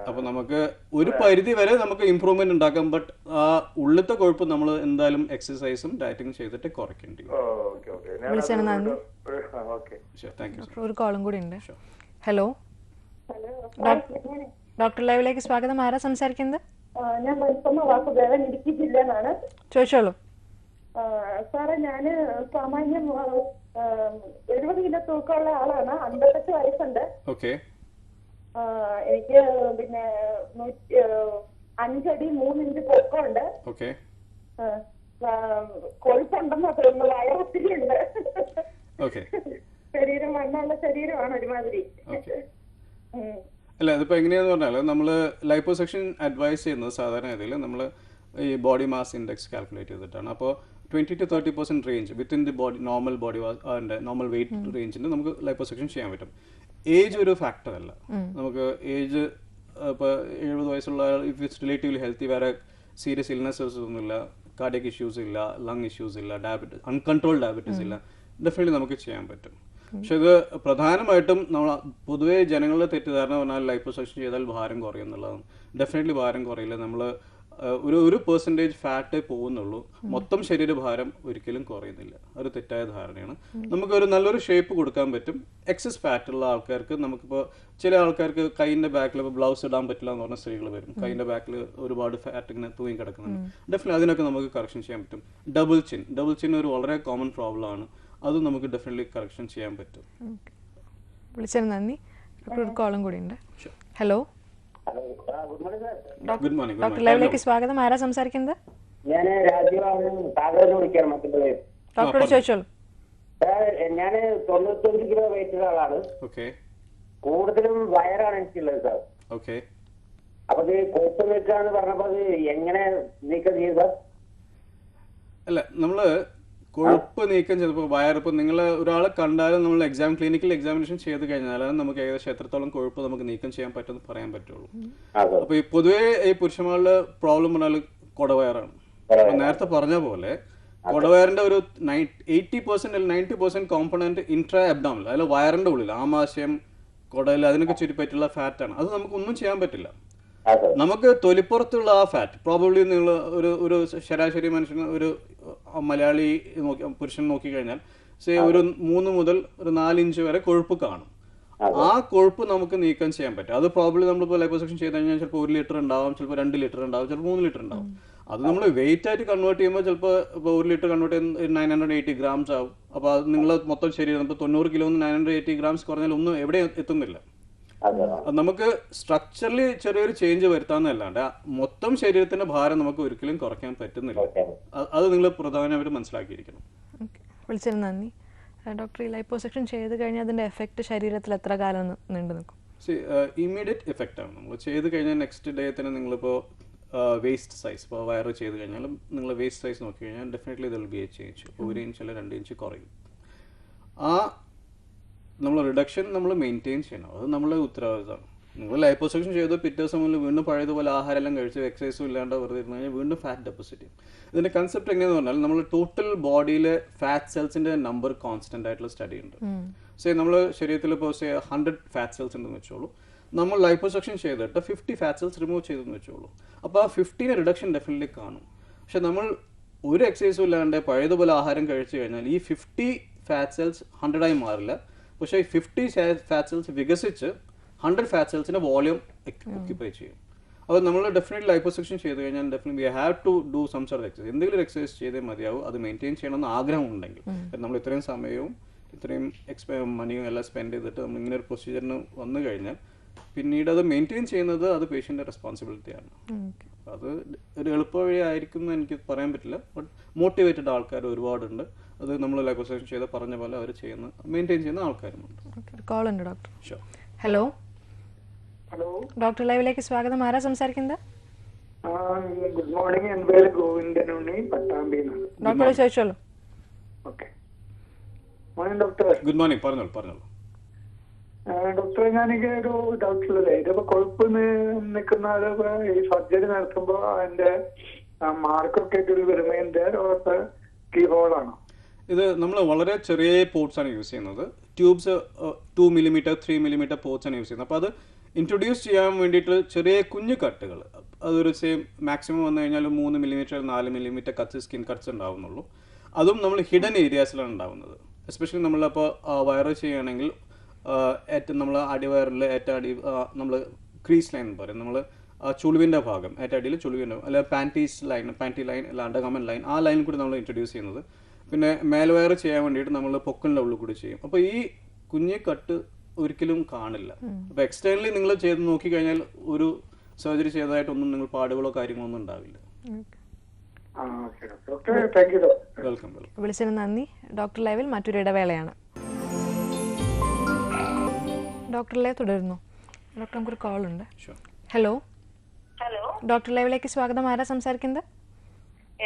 [SPEAKER 2] അപ്പോൾ നമുക്ക് ഒരു പരിധി വരെ നമുക്ക് ഇമ്പ്രൂവ്മെന്റ് ഉണ്ടാക്കാം. ബട്ട് ആ ഉള്ളിലത്തെ കൊഴുപ്പ് നമ്മൾ എന്തായാലും എക്സസൈസും ഡയറ്റിങ്ങും ചെയ്തിട്ട് കുറയ്ക്കേണ്ടി
[SPEAKER 1] ഒരു കോളും കൂടി ഉണ്ട്. ഹലോ ഡോക്ടർ ലൈവിലേക്ക് സ്വാഗതം. ആരാ സംസാരിക്കുന്നത്?
[SPEAKER 6] ഞാൻ മൽപ്പമ്മ വാസുദേവൻ ഇടുക്കി ജില്ലയിലാണ്.
[SPEAKER 1] ചോദിച്ചോളൂ.
[SPEAKER 6] ആ, സാറേ ഞാൻ സാമാന്യം എഴുപത് കിലോ തൂക്കമുള്ള ആളാണ്. അമ്പത്തെട്ട് വയസ്സുണ്ട്.
[SPEAKER 2] ഓക്കെ.
[SPEAKER 6] എനിക്ക് പിന്നെ നൂറ്റി അഞ്ചടി മൂന്നിഞ്ച് പൊക്കമുണ്ട്.
[SPEAKER 2] ഓക്കെ.
[SPEAKER 6] കൊഴുപ്പുണ്ടെന്ന് തോന്നുന്നു. വയറൊത്തിരി ഉണ്ട്.
[SPEAKER 2] ഓക്കെ.
[SPEAKER 6] ശരീരം മണ്ണുള്ള ശരീരമാണ് ഒരുമാതിരി.
[SPEAKER 2] അല്ല അതിപ്പോൾ എങ്ങനെയാന്ന് പറഞ്ഞാൽ നമ്മൾ ലൈപ്പോസെക്ഷൻ അഡ്വൈസ് ചെയ്യുന്നത് സാധാരണ ഇതിൽ നമ്മൾ ഈ ബോഡി മാസ് ഇൻഡെക്സ് കാൽക്കുലേറ്റ് ചെയ്തിട്ടാണ്. അപ്പോൾ twenty to thirty percent range within the body normal body അതിന്റെ നോർമൽ വെയിറ്റ് റേഞ്ചിന് നമുക്ക് ലൈപ്പോസെക്ഷൻ ചെയ്യാൻ പറ്റും. ഏജ് ഒരു ഫാക്ടർ അല്ല. നമുക്ക് ഏജ് ഇപ്പോൾ എഴുപത് വയസ്സുള്ള ഇഫ് ഇറ്റ്സ് റിലേറ്റീവ്ലി ഹെൽത്തി വേറെ സീരിയസ് ഇൽനെസ്സസ് ഒന്നുമില്ല കാർഡിയക് ഇഷ്യൂസ് ഇല്ല ലങ് ഇഷ്യൂസ് ഇല്ല ഡയബറ്റിസ് അൺകൺട്രോൾഡ് ഡയബറ്റീസ് ഇല്ല ഡെഫിനറ്റ്ലി നമുക്ക് ചെയ്യാൻ പറ്റും. പക്ഷെ ഇത് പ്രധാനമായിട്ടും നമ്മൾ പൊതുവെ ജനങ്ങളുടെ തെറ്റിദ്ധാരണ പറഞ്ഞാൽ ലൈഫ് സെക്ഷൻ ചെയ്താൽ ഭാരം കുറയും എന്നുള്ളതാണ് ഡെഫിനറ്റ്ലി ഭാരം കുറയില്ല. നമ്മൾ ഒരു ഒരു പെർസെന്റേജ് ഫാറ്റേ പോകുന്നുള്ളൂ. മൊത്തം ശരീരഭാരം ഒരിക്കലും കുറയുന്നില്ല. ഒരു തെറ്റായ ധാരണയാണ്. നമുക്കൊരു നല്ലൊരു ഷേപ്പ് കൊടുക്കാൻ പറ്റും. എക്സസ് ഫാറ്റ് ഉള്ള ആൾക്കാർക്ക് നമുക്കിപ്പോൾ ചില ആൾക്കാർക്ക് കൈയിന്റെ ബാക്കിൽ ഇപ്പോൾ ബ്ലൗസ് ഇടാൻ പറ്റില്ല എന്ന് പറഞ്ഞ സ്ത്രീകൾ വരും. കൈയിന്റെ ബാക്കിൽ ഒരുപാട് ഫാറ്റ് ഇങ്ങനെ തൂങ്ങി കിടക്കുന്നുണ്ട്. ഡെഫിനറ്റ് അതിനൊക്കെ നമുക്ക് കറക്ഷൻ ചെയ്യാൻ പറ്റും. ഡബിൾ ചിൻ ഡബിൾ ചിൻ ഒരു വളരെ കോമൺ പ്രോബ്ലം ആണ്. അതും നമുക്ക് ഡെഫിനറ്റ്ലി കറക്ഷൻ ചെയ്യാൻ പറ്റും.
[SPEAKER 1] വിളിച്ചതിന് നന്ദി. ഒരു കോളും കൂടി ഉണ്ട്. ഹലോ
[SPEAKER 2] ഗുഡ് മോർണിംഗ്
[SPEAKER 1] ഡോക്ടർ ലൈവിലേക്ക് സ്വാഗതം. ആരാ സംസാരിക്കുന്നത്?
[SPEAKER 7] ഞാൻ രാജീവാണ് താങ്കളെന്ന് വിളിക്കുകയാണ് മറ്റുള്ള
[SPEAKER 1] ഡോക്ടറോട് ചോദിച്ചോളൂ.
[SPEAKER 7] ഞാൻ തൊണ്ണൂറ്റഞ്ച് കിലോ വെയിറ്റ് ആളാണ്.
[SPEAKER 2] ഓക്കെ
[SPEAKER 7] കൂടുതലും വയറാണ് എനിക്കുള്ളത് സാർ
[SPEAKER 2] ഓക്കെ
[SPEAKER 7] അപ്പൊ ഇത് കൊഴുപ്പ് എന്ന് പറഞ്ഞപ്പോ എങ്ങനെ നീക്കം ചെയ്യുക സാർ
[SPEAKER 2] അല്ല നമ്മൾ കൊഴുപ്പ് നീക്കം ചിലപ്പോൾ വയറിപ്പോൾ നിങ്ങൾ ഒരാളെ കണ്ടാലും നമ്മൾ എക്സാം ക്ലിനിക്കൽ എക്സാമിനേഷൻ ചെയ്ത് കഴിഞ്ഞാൽ നമുക്ക് ഏകദേശം എത്രത്തോളം കൊഴുപ്പ് നമുക്ക് നീക്കം ചെയ്യാൻ പറ്റുമെന്ന് പറയാൻ പറ്റുള്ളൂ. അപ്പൊ ഈ പൊതുവേ ഈ പുരുഷന്മാരുടെ പ്രോബ്ലം പറഞ്ഞാൽ കൊടവയറാണ്. അപ്പൊ നേരത്തെ പറഞ്ഞ പോലെ കൊടവയറിന്റെ ഒരു എയ്റ്റി പെർസെന്റ് അല്ലെങ്കിൽ നയന്റി പെർസെന്റ് കോമ്പണന്റ് ഇൻട്രാ അബ്ഡോമിൽ അതായത് വയറിന്റെ ഉള്ളിൽ ആമാശയം കൊടയിൽ അതിനൊക്കെ ചുറ്റിപ്പറ്റിയുള്ള ഫാറ്റാണ് അത് നമുക്ക് ഒന്നും ചെയ്യാൻ പറ്റില്ല. നമുക്ക് തൊലിപ്പുറത്തുള്ള ആ ഫാറ്റ് പ്രോബബ്ലി നിങ്ങൾ ഒരു ഒരു ശരാശരി മനുഷ്യൻ ഒരു മലയാളി നോക്കി പുരുഷൻ നോക്കിക്കഴിഞ്ഞാൽ സേ ഒരു മൂന്ന് മുതൽ ഒരു നാലിഞ്ച് വരെ കൊഴുപ്പ് കാണും. ആ കൊഴുപ്പ് നമുക്ക് നീക്കം ചെയ്യാൻ പറ്റും. അത് പ്രോബ്ലി നമ്മളിപ്പോൾ ലൈപ്പോസെക്ഷൻ ചെയ്ത് കഴിഞ്ഞാൽ ചിലപ്പോൾ ഒരു ലിറ്റർ ഉണ്ടാവും ചിലപ്പോൾ രണ്ട് ലിറ്റർ ഉണ്ടാവും ചിലപ്പോൾ മൂന്ന് ലിറ്റർ ഉണ്ടാവും. അത് നമ്മൾ വെയിറ്റ് ആയിട്ട് കൺവേർട്ട് ചെയ്യുമ്പോൾ ചിലപ്പോൾ ഇപ്പോൾ ഒരു ലിറ്റർ കൺവേർട്ട് ചെയ്യുന്ന നയൻ ഹൺഡ്രഡ് എയ്റ്റി ഗ്രാംസ് ആവും. അപ്പോൾ അത് നിങ്ങൾ മൊത്തം ശരീരം ഇപ്പോൾ തൊണ്ണൂറ് kilo nine hundred eighty grams കുറഞ്ഞാൽ ഒന്നും എവിടെ എത്തുന്നില്ല. നമുക്ക് സ്ട്രക്ചറിൽ ചെറിയൊരു ചേഞ്ച് വരുത്താന്നല്ലാണ്ട് മൊത്തം ശരീരത്തിന്റെ ഭാരം നമുക്ക് ഒരിക്കലും കുറയ്ക്കാൻ പറ്റുന്നില്ല. അത് നിങ്ങൾ പ്രധാനമായിട്ട് മനസ്സിലാക്കിയിരിക്കണം.
[SPEAKER 1] വിളിച്ചതിന് നന്ദി. ഡോക്ടർ ഈ ലൈപ്പോസെക്ഷൻ ചെയ്ത് കഴിഞ്ഞാൽ അതിന്റെ എഫക്ട് ശരീരത്തിൽ എത്ര കാലം നീണ്ടു നിൽക്കും?
[SPEAKER 2] ഇമ്മീഡിയറ്റ് എഫക്റ്റ് ആണ്. നമ്മൾ ചെയ്ത് കഴിഞ്ഞാൽ നെക്സ്റ്റ് ഡേ തന്നെ നിങ്ങളിപ്പോൾ വേസ്റ്റ് സൈസ് ഇപ്പോൾ വയറ് ചെയ്ത് കഴിഞ്ഞാലും നിങ്ങൾ വേസ്റ്റ് സൈസ് നോക്കി കഴിഞ്ഞാൽ ഡെഫിനറ്റ്ലി ഇതിൽ ബി എ ചേഞ്ച് ഒരു ഇഞ്ച് അല്ലെങ്കിൽ രണ്ട് ഇഞ്ച് കുറയും. ആ നമ്മൾ റിഡക്ഷൻ നമ്മൾ മെയിന്റെയിൻ ചെയ്യണം. അത് നമ്മളെ ഉത്തരവാദിത്തമാണ്. നിങ്ങൾ ലൈപ്പോസെക്ഷൻ ചെയ്ത് പിറ്റേ ദിവസം മുതൽ വീണ്ടും പഴയതുപോലെ ആഹാരം എല്ലാം കഴിച്ച് എക്സസൈസും ഇല്ലാണ്ട് വെറുതെ ഇരുന്ന് കഴിഞ്ഞാൽ വീണ്ടും ഫാറ്റ് ഡെപ്പോസിറ്റ് ചെയ്യും. ഇതിന്റെ കൺസെപ്റ്റ് എങ്ങനെയെന്ന് പറഞ്ഞാൽ നമ്മൾ ടോട്ടൽ ബോഡിയിലെ ഫാറ്റ് സെൽസിന്റെ നമ്പർ കോൺസ്റ്റന്റ് ആയിട്ടുള്ള സ്റ്റഡി ഉണ്ട്. സേ നമ്മൾ ശരീരത്തിൽ ഇപ്പോൾ സേ ഹൺഡ്രഡ് ഫാറ്റ് സെൽസ് ഉണ്ടെന്ന് വെച്ചോളൂ. നമ്മൾ ലൈപ്പോസെക്ഷൻ ചെയ്തിട്ട് ഫിഫ്റ്റി ഫാറ്റ് സെൽസ് റിമൂവ് ചെയ്തെന്ന് വെച്ചോളൂ. അപ്പോൾ ആ ഫിഫ്റ്റീന് റിഡക്ഷൻ ഡെഫിനറ്റ്ലി കാണും. പക്ഷെ നമ്മൾ ഒരു എക്സസൈസും ഇല്ലാണ്ട് പഴയതുപോലെ ആഹാരം കഴിച്ചു കഴിഞ്ഞാൽ ഈ ഫിഫ്റ്റി ഫാറ്റ് സെൽസ് ഹൺഡ്രഡായി മാറില്ല. പക്ഷേ ഈ ഫിഫ്റ്റി ഫാറ്റ് സെൽസ് വികസിച്ച് ഹൺഡ്രഡ് ഫാറ്റ് സെൽസിന്റെ വോളിയം ഒക്യുപ്പൈ ചെയ്യും. അപ്പോൾ നമ്മൾ ഡെഫിനറ്റ്ലി ലൈപ്പോസെക്ഷൻ ചെയ്ത് കഴിഞ്ഞാൽ definitely we have to do some sort exercise എന്തെങ്കിലും എക്സസൈസ് ചെയ്തേ മതിയാവും അത് മെയിന്റെയിൻ ചെയ്യണമെന്ന് ആഗ്രഹം ഉണ്ടെങ്കിൽ നമ്മൾ ഇത്രയും സമയവും ഇത്രയും എക്സ്പെ മണിയും എല്ലാം സ്പെൻഡ് ചെയ്തിട്ട് നമ്മൾ ഇങ്ങനെ ഒരു പ്രൊസീജിയറിന് വന്നു കഴിഞ്ഞാൽ പിന്നീട് അത് മെയിന്റെയിൻ ചെയ്യുന്നത് അത് പേഷ്യന്റെ റെസ്പോൺസിബിലിറ്റിയാണ് അത് ഒരു എളുപ്പവഴി ആയിരിക്കും എന്ന് എനിക്ക് പറയാൻ പറ്റില്ല. ബട്ട് മോട്ടിവേറ്റഡ് ആൾക്കാർ ഒരുപാടുണ്ട്. അത് നമ്മൾ ലൈപ്പോസക്ഷൻ ചെയ്ത പറഞ്ഞ പോലെ അവർ ചെയ്യുന്ന മെയിന്റെയിൻ ചെയ്യുന്ന ആൾക്കാരുമുണ്ട്.
[SPEAKER 1] ഒരു കോൾ ഉണ്ട് doctor
[SPEAKER 2] show
[SPEAKER 1] hello
[SPEAKER 4] hello
[SPEAKER 1] doctor ലൈവിലേക്ക് സ്വാഗതം. ആരാ സംസാരിക്കുന്നത്?
[SPEAKER 4] ആ ഗുഡ് മോർണിംഗ് എന്റെ പേര് ഗോവിന്ദനുണ്ണി പട്ടാമ്പിന്നാണ്.
[SPEAKER 1] ഡോക്ടർ ചോദിച്ചോളൂ
[SPEAKER 4] okay morning doctor
[SPEAKER 2] good morning പറഞ്ഞോളൂ പറഞ്ഞോളൂ.
[SPEAKER 4] ഡോക്ടറെ ഞാനെനിക്ക് ഒരു ഡൗട്ടുള്ളത് ഇതിപ്പോ കൊഴുപ്പ് നിൽക്കുന്ന ഈ സർജറി നടത്തുമ്പോ അതിന്റെ മാർക്കൊക്കെ ഇതിൽ വരുന്നതിന്റെ കീ ഹോളാണോ
[SPEAKER 2] ഇത് നമ്മൾ വളരെ ചെറിയ പോർട്സാണ് യൂസ് ചെയ്യുന്നത്. Tubes two millimetre three millimetre പോർട്സാണ് use ചെയ്യുന്നത്. അപ്പോൾ അത് ഇൻട്രൊഡ്യൂസ് ചെയ്യാൻ വേണ്ടിയിട്ട് ചെറിയ കുഞ്ഞു കട്ടുകൾ അതൊരു സെയിം മാക്സിമം വന്നു കഴിഞ്ഞാൽ മൂന്ന് മില്ലിമീറ്റർ നാല് മില്ലിമീറ്റർ കട്ട്സ് സ്കിൻ കട്ട്സ് ഉണ്ടാവുന്നുള്ളൂ. അതും നമ്മൾ ഹിഡൻ ഏരിയാസിലാണ് ഉണ്ടാവുന്നത്. എസ്പെഷ്യലി നമ്മളിപ്പോൾ വയറ് ചെയ്യുകയാണെങ്കിൽ ഏറ്റവും നമ്മൾ അടിവയറിൽ ഏറ്റവും അടി നമ്മൾ ക്രീസ് ലൈൻ എന്ന് പറയും. നമ്മൾ ചുളിവിന്റെ ഭാഗം ഏറ്റവും അടിയിൽ ചുളിവിന്റെ അല്ലെങ്കിൽ പാന്റീസ് ലൈൻ പാന്റി ലൈൻ അല്ല അണ്ടർഗമൻ ലൈൻ ആ ലൈൻ കൂടി നമ്മൾ ഇൻട്രൊഡ്യൂസ് ചെയ്യുന്നത്. പിന്നെ മേൽവയർ ചെയ്യാൻ വേണ്ടിയിട്ട് നമ്മൾ പൊക്കലിന്റെ ഉള്ളിൽ കൂടി ചെയ്യും. അപ്പോൾ ഈ കുഞ്ഞി കട്ട് ഒരിക്കലും കാണില്ല. അപ്പോൾ എക്സ്റ്റേണലി നിങ്ങൾ ചെയ്ത് നോക്കിക്കഴിഞ്ഞാൽ ഒരു സർജറി ചെയ്തതായിട്ടൊന്നും നിങ്ങൾ പാടുകളോ കാര്യങ്ങളോ ഒന്നും ഉണ്ടാവില്ല.
[SPEAKER 4] ആ okay. Doctor okay thank doctor
[SPEAKER 2] welcome welcome
[SPEAKER 1] വിളിച്ചതിന് നന്ദി. ഡോക്ടർ ലൈവിൽ മറ്റൊരു ഇടവേളയാണ്. ഡോക്ടർ ലൈവ് തുടരുന്നു. ഡോക്ടർ നമുക്കൊരു കോൾ ഉണ്ട്. ഹലോ
[SPEAKER 6] ഹലോ
[SPEAKER 1] ഡോക്ടർ ലൈവിലേക്ക് സ്വാഗതം. ആരാ സംസാരിക്കുന്നത്?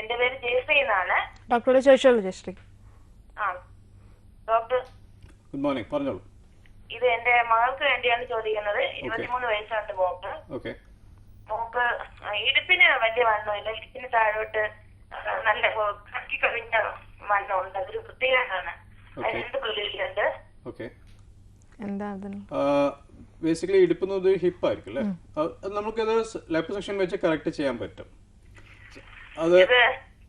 [SPEAKER 6] എന്റെ പേര് ജയശ്രീ എന്നാണ്.
[SPEAKER 1] ഡോക്ടറോട് ചോദിച്ചോളൂ ജയശ്രീ
[SPEAKER 6] ആ ഡോക്ടർ.
[SPEAKER 2] ഗുഡ് മോർണിംഗ് പറഞ്ഞോളൂ.
[SPEAKER 6] ഇത് എന്റെ മകൾക്ക് വേണ്ടിയാണ് ചോദിക്കുന്നത്. ഇരുപത്തിമൂന്ന് വയസ്സുണ്ട് മോക്ക്
[SPEAKER 2] ഓക്കെ
[SPEAKER 6] മോക്ക് ഇടുപ്പിന് വലിയ വണ്ണമില്ല ഇടുപ്പിന് താഴോട്ട് നല്ല കക്കി കഴിഞ്ഞ വണ്ണമുണ്ട് അതൊരു വൃത്തികേടാണ്.
[SPEAKER 1] രണ്ട് പുള്ളിയിലുണ്ട്
[SPEAKER 2] ബേസിക്കലി ഇടുപ്പ് ഹിപ്പ് ആയിരിക്കും അല്ലേ? നമുക്ക് നമുക്കത് ലെഫ്റ്റ് സെക്ഷൻ വെച്ച് കറക്റ്റ് ചെയ്യാൻ പറ്റും. അത്
[SPEAKER 6] ഇത്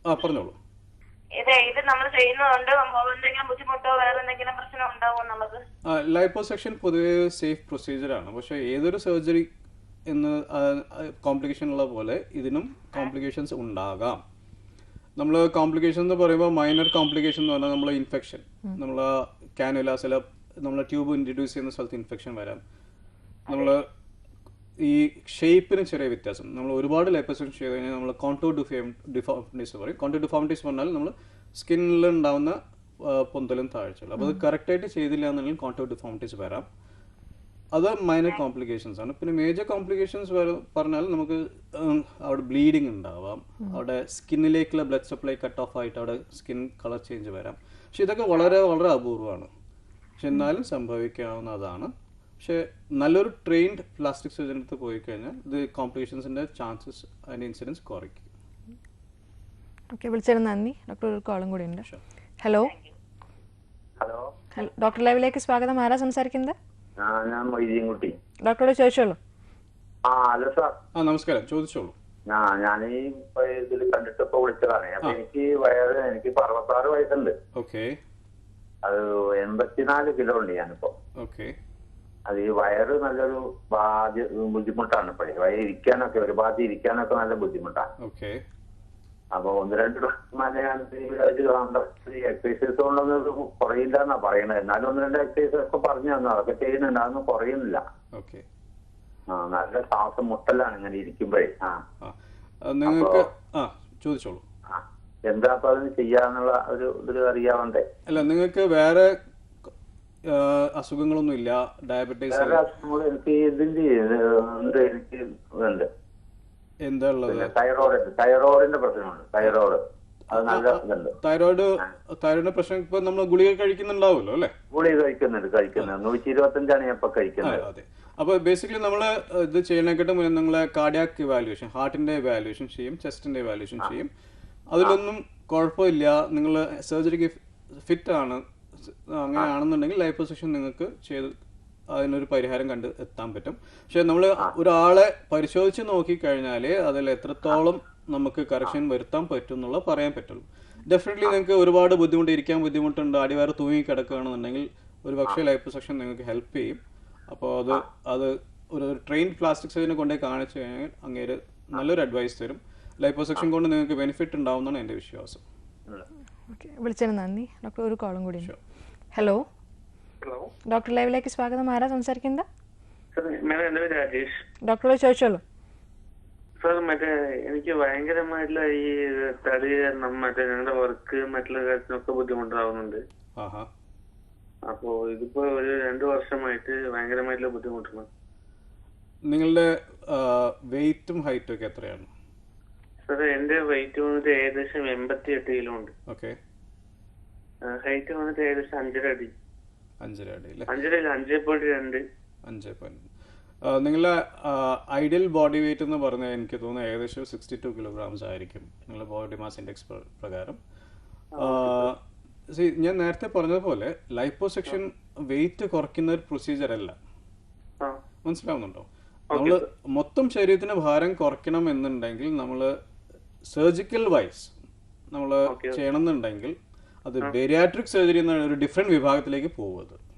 [SPEAKER 2] ആ പറഞ്ഞോളൂ.
[SPEAKER 6] ഇത് ഇത് നമ്മൾ ചെയ്യുന്നതുകൊണ്ട് എന്തെങ്കിലും ബുദ്ധിമുട്ടോ വേറെ എന്തെങ്കിലും പ്രശ്നം ഉണ്ടാവോ നമുക്ക്
[SPEAKER 2] ലൈപ്പോസെക്ഷൻ പൊതുവെ സേഫ് പ്രൊസീജിയർ ആണ്. പക്ഷേ ഏതൊരു സർജറി എന്ന് കോംപ്ലിക്കേഷൻ ഉള്ള പോലെ ഇതിനും കോംപ്ലിക്കേഷൻസ് ഉണ്ടാകാം. നമ്മൾ കോംപ്ലിക്കേഷൻ എന്ന് പറയുമ്പോൾ മൈനർ കോംപ്ലിക്കേഷൻ എന്ന് പറഞ്ഞാൽ നമ്മൾ ഇൻഫെക്ഷൻ നമ്മൾ അല്ല നമ്മൾ ട്യൂബ് ഇൻട്രൊഡ്യൂസ് ചെയ്യുന്ന സ്ഥലത്ത് ഇൻഫെക്ഷൻ വരാം. നമ്മൾ ഈ ഷേപ്പിന് ചെറിയ വ്യത്യാസം. നമ്മൾ ഒരുപാട് ലൈപ്പോസെക്ഷൻ ചെയ്ത് കഴിഞ്ഞാൽ നമ്മൾ കോൺട്രോ ഡിഫേം ഡിഫോമിറ്റീസ് പറയും. കോൺട്രോ ഡിഫോമിറ്റീസ് പറഞ്ഞാൽ നമ്മൾ സ്കിന്നിൽ ഉണ്ടാവുന്ന പൊന്തലും താഴ്ചകളും. അപ്പോൾ അത് കറക്റ്റായിട്ട് ചെയ്തില്ല എന്നുണ്ടെങ്കിൽ കോൺട്രോ ഡിഫോമിറ്റീസ് വരാം. അത് മൈനർ കോംപ്ലിക്കേഷൻസ് ആണ്. പിന്നെ മേജർ കോംപ്ലിക്കേഷൻസ് പറഞ്ഞാൽ നമുക്ക് അവിടെ ബ്ലീഡിങ് ഉണ്ടാവാം. അവിടെ സ്കിന്നിലേക്കുള്ള ബ്ലഡ് സപ്ലൈ കട്ട് ഓഫ് ആയിട്ട് അവിടെ സ്കിൻ കളർ ചേഞ്ച് വരാം. പക്ഷെ ഇതൊക്കെ വളരെ വളരെ അപൂർവമാണ്. പക്ഷെ എന്നാലും സംഭവിക്കാവുന്നതാണ്. പക്ഷെ നല്ലൊരു ട്രെയിൻഡ് പ്ലാസ്റ്റിക് സർജൻ അടുത്ത് പോയി കഴിഞ്ഞാൽ ഇത് കോംപ്ലിക്കേഷൻസിന്റെ ചാൻസസ് അതിന്റെ ഇൻസിഡൻസ് കുറയ്ക്കും.
[SPEAKER 1] ഓക്കെ വിളിച്ചതിന് നന്ദി. ഡോക്ടർ ഒരു കോളും കൂടി ഉണ്ട്. ഹലോ
[SPEAKER 7] ഹലോ
[SPEAKER 1] ഹലോ ഡോക്ടർ ലൈവിലേക്ക് സ്വാഗതം. ആരാ സംസാരിക്കുന്നത്?
[SPEAKER 7] ഞാൻ മൊയ്തീൻകുട്ടി.
[SPEAKER 1] ഡോക്ടറോട് ചോദിച്ചോളൂ.
[SPEAKER 7] ആ ഹലോ സാർ.
[SPEAKER 2] ആ നമസ്കാരം. ചോദിച്ചോളൂ.
[SPEAKER 7] ആ ഞാൻ ഈ ഇതിൽ കണ്ടിട്ട് ഇപ്പൊ വിളിച്ചതാണ് അപ്പൊ എനിക്ക് വയറ് എനിക്ക് അറുപത്താറ് വയസ്സുണ്ട്.
[SPEAKER 2] ഓക്കെ
[SPEAKER 7] അത് എൺപത്തിനാല് കിലോ ഉണ്ട് ഞാനിപ്പോ.
[SPEAKER 2] ഓക്കെ
[SPEAKER 7] അത് ഈ വയറ് നല്ലൊരു ബാധ്യ ബുദ്ധിമുട്ടാണ്. ഇപ്പോഴേ വയർ ഇരിക്കാനൊക്കെ ഒരു ഭാഗത്ത് ഇരിക്കാനൊക്കെ നല്ല ബുദ്ധിമുട്ടാണ് അപ്പൊ ഒന്ന് രണ്ട് എക്സസൈസ് കൊണ്ടൊന്നും കുറയില്ല എന്നാ പറയണത്. എന്നാലും ഒന്ന് രണ്ട് എക്സസൈസ് ഒക്കെ പറഞ്ഞു തന്നു. അതൊക്കെ ചെയ്യുന്നുണ്ട്. അതൊന്നും കുറയുന്നില്ല. ആ നല്ല ശ്വാസം മുട്ടലാണ് ഇങ്ങനെ ഇരിക്കുമ്പോഴേ. ആ.
[SPEAKER 2] നിങ്ങൾക്ക് ചോദിച്ചോളൂ.
[SPEAKER 7] എന്താ അപ്പൊ അതിന് ചെയ്യാന്നുള്ള ഒരു ഇത് അറിയാവണ്ടേ?
[SPEAKER 2] അല്ല നിങ്ങൾക്ക് വേറെ അസുഖങ്ങളൊന്നും ഇല്ല ഡയബറ്റീസ് എന്താ ഉള്ളത്?
[SPEAKER 7] തൈറോയിഡ് തൈറോയിഡിന്റെ പ്രശ്നമുണ്ട്. തൈറോയിഡ്
[SPEAKER 2] തൈറോയിഡ് തൈറോയിഡിന്റെ പ്രശ്നം ഇപ്പൊ നമ്മൾ ഗുളിക കഴിക്കുന്നുണ്ടാവുമല്ലോ അല്ലെ?
[SPEAKER 7] ഗുളിക കഴിക്കുന്നുണ്ട് കഴിക്കുന്നത് നൂറ്റി ഇരുപത്തഞ്ചാണ് ഞാൻ ഇപ്പൊ കഴിക്കുന്നത്.
[SPEAKER 2] അതെ. അപ്പോൾ ബേസിക്കലി നമ്മൾ ഇത് ചെയ്യണേക്കാട്ട് മുന്നേ നിങ്ങളെ കാർഡിയാക് ഇവാലുവേഷൻ ഹാർട്ടിന്റെ ഇവാലുവേഷൻ ചെയ്യും ചെസ്റ്റിന്റെ ഇവാലുവേഷൻ ചെയ്യും. അതിലൊന്നും കുഴപ്പമില്ല. നിങ്ങൾ സർജറിക്ക് ഫിറ്റ് ആണ്. അങ്ങനെയാണെന്നുണ്ടെങ്കിൽ ലൈപ്പോസക്ഷൻ നിങ്ങൾക്ക് ചെയ്ത് അതിനൊരു പരിഹാരം കണ്ട് എത്താൻ പറ്റും. പക്ഷെ നമ്മൾ ഒരാളെ പരിശോധിച്ച് നോക്കിക്കഴിഞ്ഞാൽ അതിൽ എത്രത്തോളം നമുക്ക് കറക്ഷൻ വരുത്താൻ പറ്റും എന്നുള്ള പറയാൻ പറ്റുള്ളൂ. ഡെഫിനറ്റ്ലി നിങ്ങൾക്ക് ഒരുപാട് ബുദ്ധിമുട്ട് ഇരിക്കാൻ ബുദ്ധിമുട്ടുണ്ട് അടിവാറ് തൂങ്ങി കിടക്കുകയാണെന്നുണ്ടെങ്കിൽ ഒരു പക്ഷേ ലൈപ്പോസക്ഷൻ നിങ്ങൾക്ക് ഹെൽപ്പ് ചെയ്യും. അപ്പോൾ അത് അത് ഒരു ട്രെയിൻ പ്ലാസ്റ്റിക് സർജനെ കൊണ്ടേ കാണിച്ചു കഴിഞ്ഞാൽ അങ്ങേര് നല്ലൊരു അഡ്വൈസ് തരും. ലൈപ്പോസക്ഷൻ കൊണ്ട് നിങ്ങൾക്ക് ബെനിഫിറ്റ് ഉണ്ടാവുമെന്നാണ് എന്റെ വിശ്വാസം.
[SPEAKER 1] ഓക്കെ വിളിച്ചതിന് നന്ദി. ഡോക്ടർ ഒരു കോളും കൂടി ഉണ്ട്. ഹലോ
[SPEAKER 4] ഹലോ
[SPEAKER 1] ഡോക്ടർ ലൈവിലേക്ക് സ്വാഗതം. ആരാ സംസാരിക്കുന്നത്?
[SPEAKER 4] സാർ മേഡം എന്റെ പേര് രാജേഷ്.
[SPEAKER 1] ഡോക്ടറോട് ചോദിച്ചോളൂ.
[SPEAKER 8] സാർ മറ്റേ എനിക്ക് ഭയങ്കരമായിട്ടുള്ള ഈ തടി കാരണം മറ്റേ ഞങ്ങളുടെ വർക്ക് മറ്റുള്ള കാര്യത്തിനൊക്കെ ബുദ്ധിമുട്ടാവുന്നുണ്ട്.
[SPEAKER 2] ആഹാ.
[SPEAKER 8] അപ്പോ ഇതിപ്പോ ഒരു രണ്ടു വർഷമായിട്ട് ഭയങ്കരമായിട്ടുള്ള ബുദ്ധിമുട്ടാണ്.
[SPEAKER 2] നിങ്ങളുടെ വെയിറ്റും ഹൈറ്റും ഒക്കെ എത്രയാണ്?
[SPEAKER 8] സാർ എന്റെ വെയിറ്റ് വന്നിട്ട് ഏകദേശം എൺപത്തി എട്ട് കിലോ ഉണ്ട്.
[SPEAKER 2] ഓക്കെ
[SPEAKER 8] ഹൈറ്റ് വന്നിട്ട് ഏകദേശം അഞ്ചര അടി.
[SPEAKER 2] അഞ്ചര അടി
[SPEAKER 8] അഞ്ചര അല്ല അഞ്ചേ പോയിന്റ് രണ്ട്.
[SPEAKER 2] അഞ്ചേ പോയിന്റ് നിങ്ങളുടെ ഐഡിയൽ ബോഡി വെയിറ്റ് എന്ന് പറഞ്ഞാൽ എനിക്ക് തോന്നുന്നു ഏകദേശം സിക്സ്റ്റി ടു കിലോഗ്രാംസ് ആയിരിക്കും നിങ്ങളുടെ ബോഡി മാസ് ഇൻഡെക്സ് പ്രകാരം. സി ഞാൻ നേരത്തെ പറഞ്ഞതുപോലെ ലൈപ്പോസെക്ഷൻ വെയിറ്റ് കുറയ്ക്കുന്ന ഒരു പ്രൊസീജിയർ അല്ല. മനസ്സിലാവുന്നുണ്ടോ? നമ്മൾ മൊത്തം ശരീരത്തിന് ഭാരം കുറയ്ക്കണം എന്നുണ്ടെങ്കിൽ നമ്മൾ സർജിക്കൽ വൈസ് നമ്മൾ ചെയ്യണമെന്നുണ്ടെങ്കിൽ അത് ബെരിയാട്രിക് സർജറി എന്ന ഒരു ഡിഫറെന്റ് വിഭാഗത്തിലേക്ക് പോകുന്നത്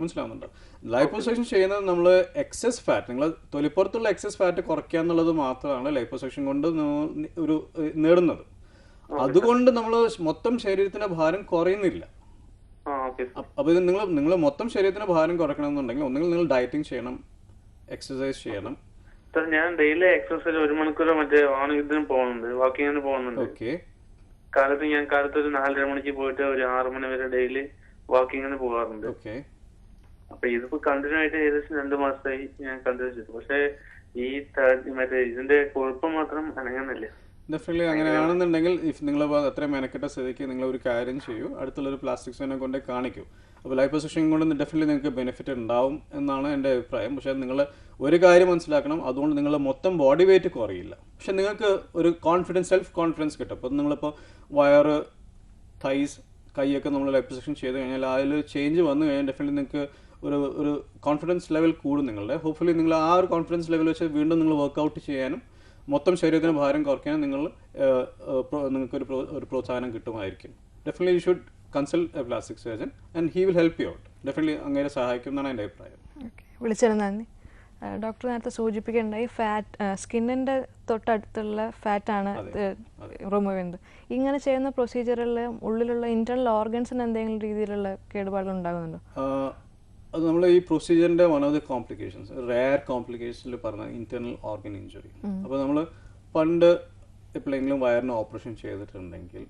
[SPEAKER 2] മനസ്സിലാവുന്നുണ്ടോ? ലൈപ്പോസെക്ഷൻ ചെയ്യുന്നത് നമ്മൾ എക്സസ് ഫാറ്റ് നിങ്ങൾ തൊലിപ്പുറത്തുള്ള എക്സസ് ഫാറ്റ് കുറയ്ക്കുക എന്നുള്ളത് മാത്രമാണ് ലൈപ്പോസെക്ഷൻ കൊണ്ട് ഒരു നേടുന്നത്. അതുകൊണ്ട് നമ്മൾ മൊത്തം ശരീരത്തിന്റെ ഭാരം കുറയുന്നില്ല. അപ്പ- ഇത് നിങ്ങൾ നിങ്ങൾ മൊത്തം ശരീരത്തിന് ഭാരം കുറയ്ക്കണം എന്നുണ്ടെങ്കിൽ ഒന്നുകിൽ നിങ്ങൾ ഡയറ്റിംഗ് ചെയ്യണം എക്സസൈസ് ചെയ്യണം.
[SPEAKER 8] ഞാൻ ഡെയിലി എക്സസൈസ് ഒരു മണിക്കൂർ മറ്റേ ഇതിന് പോകുന്നുണ്ട് വാക്കിങ്ങിന് പോകുന്നുണ്ട്.
[SPEAKER 2] ഓക്കെ.
[SPEAKER 8] കാലത്ത് ഞാൻ കാലത്ത് ഒരു നാലര മണിക്ക് പോയിട്ട് ഒരു ആറു മണി വരെ ഡെയിലി വാക്കിങ്ങിന് പോകാറുണ്ട്. അപ്പൊ ഇതിപ്പോ കണ്ടിന്യൂ ആയിട്ട് ഏകദേശം രണ്ടു മാസമായി ഞാൻ കണ്ടിന്യൂ ചെയ്തു. പക്ഷെ ഈ മറ്റേ ഇതിന്റെ കുഴപ്പം മാത്രം അനങ്ങുന്നില്ല.
[SPEAKER 2] ഡെഫിനറ്റ്ലി അങ്ങനെയാണെന്നുണ്ടെങ്കിൽ ഇഫ് നിങ്ങൾ അത്രയും മെനക്കെട്ട സ്ഥിതിക്ക് നിങ്ങൾ ഒരു കാര്യം ചെയ്യൂ. അടുത്തുള്ള ഒരു പ്ലാസ്റ്റിക് സോനെ കൊണ്ട് കാണിക്കൂ. അപ്പോൾ ലൈഫ് പൊസിഷൻ കൊണ്ട് ഡെഫിനറ്റ്ലി നിങ്ങൾക്ക് ബെനിഫിറ്റ് ഉണ്ടാവും എന്നാണ് എന്റെ അഭിപ്രായം. പക്ഷേ നിങ്ങൾ ഒരു കാര്യം മനസ്സിലാക്കണം അതുകൊണ്ട് നിങ്ങൾ മൊത്തം ബോഡി വെയിറ്റ് കുറയില്ല പക്ഷെ നിങ്ങൾക്ക് ഒരു കോൺഫിഡൻസ് സെൽഫ് കോൺഫിഡൻസ് കിട്ടും. അപ്പോൾ നിങ്ങളിപ്പോൾ വയറ് തൈസ് കൈയൊക്കെ നമ്മൾ ലൈപ്പോസെക്ഷൻ ചെയ്ത് കഴിഞ്ഞാൽ അതിൽ ചേഞ്ച് വന്നു കഴിഞ്ഞാൽ ഡെഫിനറ്റ്ലി നിങ്ങൾക്ക് ഒരു ഒരു കോൺഫിഡൻസ് ലെവൽ കൂടും നിങ്ങളുടെ. ഹോപ്പ്ഫുള്ളി നിങ്ങൾ ആ ഒരു കോൺഫിഡൻസ് ലെവൽ വെച്ച് വീണ്ടും നിങ്ങൾ വർക്ക്ഔട്ട് ചെയ്യാനും മൊത്തം ശരീരത്തിന് ഭാരം കുറയ്ക്കാനും നിങ്ങൾ നിങ്ങൾക്ക് ഒരു പ്രോത്സാഹനം കിട്ടുമായിരിക്കും. Definitely you should consult a plastic surgeon and he will help you out definitely അങ്ങനെ സഹായിക്കും എന്നാണ് എന്റെ അഭിപ്രായം.
[SPEAKER 1] വിളിച്ചത് നന്ദി. ഡോക്ടർ നേരത്തെ സൂചിപ്പിക്കേണ്ടായി ഫാറ്റ് സ്കിന്നിന്റെ തൊട്ടടുത്തുള്ള ഫാറ്റാണ് റിമൂവ് ചെയ്യുന്നത്. ഇങ്ങനെ ചെയ്യുന്ന പ്രൊസീജിയറിൽ ഉള്ളിലുള്ള ഇന്റേണൽ ഓർഗൻസിന് എന്തെങ്കിലും രീതിയിലുള്ള കേടുപാടുകൾ ഉണ്ടാകുന്നുണ്ടോ?
[SPEAKER 2] അത് നമ്മൾ ഈ പ്രൊസീജിയറിന്റെ one of the complications rare കോംപ്ലിക്കേഷനിൽ പറഞ്ഞ ഇന്റേണൽ ഓർഗൻ ഇഞ്ചുറി അപ്പോൾ നമ്മൾ പണ്ട് എപ്പോഴെങ്കിലും വയറിന് ഓപ്പറേഷൻ ചെയ്തിട്ടുണ്ടെങ്കിൽ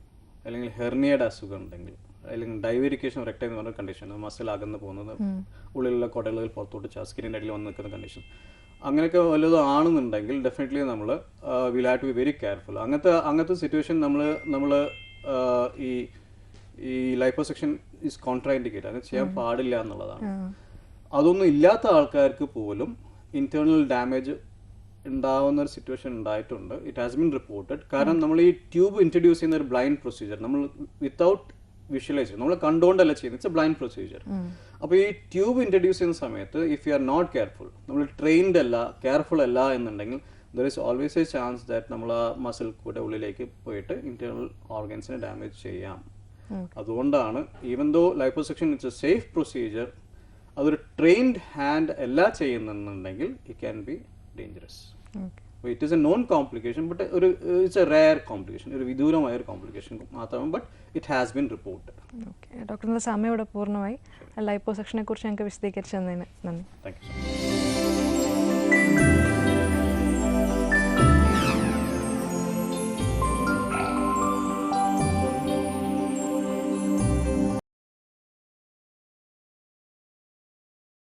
[SPEAKER 2] അല്ലെങ്കിൽ ഹെർണിയയുടെ അസുഖം ഉണ്ടെങ്കിൽ അല്ലെങ്കിൽ ഡൈവേരിക്കേഷൻ റെക്ട എന്ന് പറഞ്ഞ കണ്ടീഷൻ മസിൽ അകന്ന് പോകുന്നത് ഉള്ളിലുള്ള കുടലുകൾ പുറത്തോട്ട് സ്കിന്നിന്റെ അടിയിൽ വന്ന് നിൽക്കുന്ന കണ്ടീഷൻ അങ്ങനെയൊക്കെ വല്ലതും ആണെന്നുണ്ടെങ്കിൽ ഡെഫിനറ്റ്ലി നമ്മൾ will have to be very careful അങ്ങനത്തെ അങ്ങനത്തെ സിറ്റുവേഷൻ നമ്മൾ നമ്മൾ ഈ ഈ ലൈപ്പോസെക്ഷൻ ഇസ് കോൺട്രാൻഡിക്കേറ്റ് അങ്ങനെ ചെയ്യാൻ പാടില്ല എന്നുള്ളതാണ്. അതൊന്നും ഇല്ലാത്ത ആൾക്കാർക്ക് പോലും ഇന്റേണൽ ഡാമേജ് ഉണ്ടാവുന്ന ഒരു സിറ്റുവേഷൻ ഉണ്ടായിട്ടുണ്ട്. ഇറ്റ് ഹാസ് ബിൻ റിപ്പോർട്ടഡ് കാരണം നമ്മൾ ഈ ട്യൂബ് ഇൻട്രൊഡ്യൂസ് ചെയ്യുന്ന ഒരു ബ്ലൈൻഡ് പ്രൊസീജിയർ നമ്മൾ വിത്തൗട്ട് വിഷ്വലൈസ് ചെയ്യും. നമ്മൾ കണ്ടുകൊണ്ടല്ല ചെയ്യുന്നത്. ഇറ്റ്സ് എ ബ്ലൈൻഡ് പ്രൊസീജിയർ അപ്പോൾ ഈ ട്യൂബ് ഇൻട്രൊഡ്യൂസ് ചെയ്യുന്ന സമയത്ത് if you are not careful നമ്മൾ ട്രെയിൻഡ് അല്ല കെയർഫുൾ അല്ല എന്നുണ്ടെങ്കിൽ there is always a chance that നമ്മൾ ആ മസിൽ കൂടെ ഉള്ളിലേക്ക് പോയിട്ട് ഇന്റേണൽ ഓർഗൻസിനെ ഡാമേജ് ചെയ്യാം. അതുകൊണ്ടാണ് even though liposuction it's a safe procedure അതൊരു ട്രെയിൻഡ് ഹാൻഡ് അല്ല ചെയ്യുന്നുണ്ടെങ്കിൽ it can be dangerous it is a known complication but ഒരു ഇറ്റ്സ് എ റയർ കോംപ്ലിക്കേഷൻ ഒരു വിദൂരമായ ഒരു കോംപ്ലിക്കേഷൻ മാത്രമാണ് but it has been reported
[SPEAKER 1] okay ഡോക്ടറിന്റെ സമയം ഇവിടെ പൂർണമായി. ലൈപ്പോസെക്ഷനെ കുറിച്ച് ഞങ്ങൾക്ക് വിശദീകരിച്ചു തന്നതിന് നന്ദി
[SPEAKER 2] താങ്ക് യു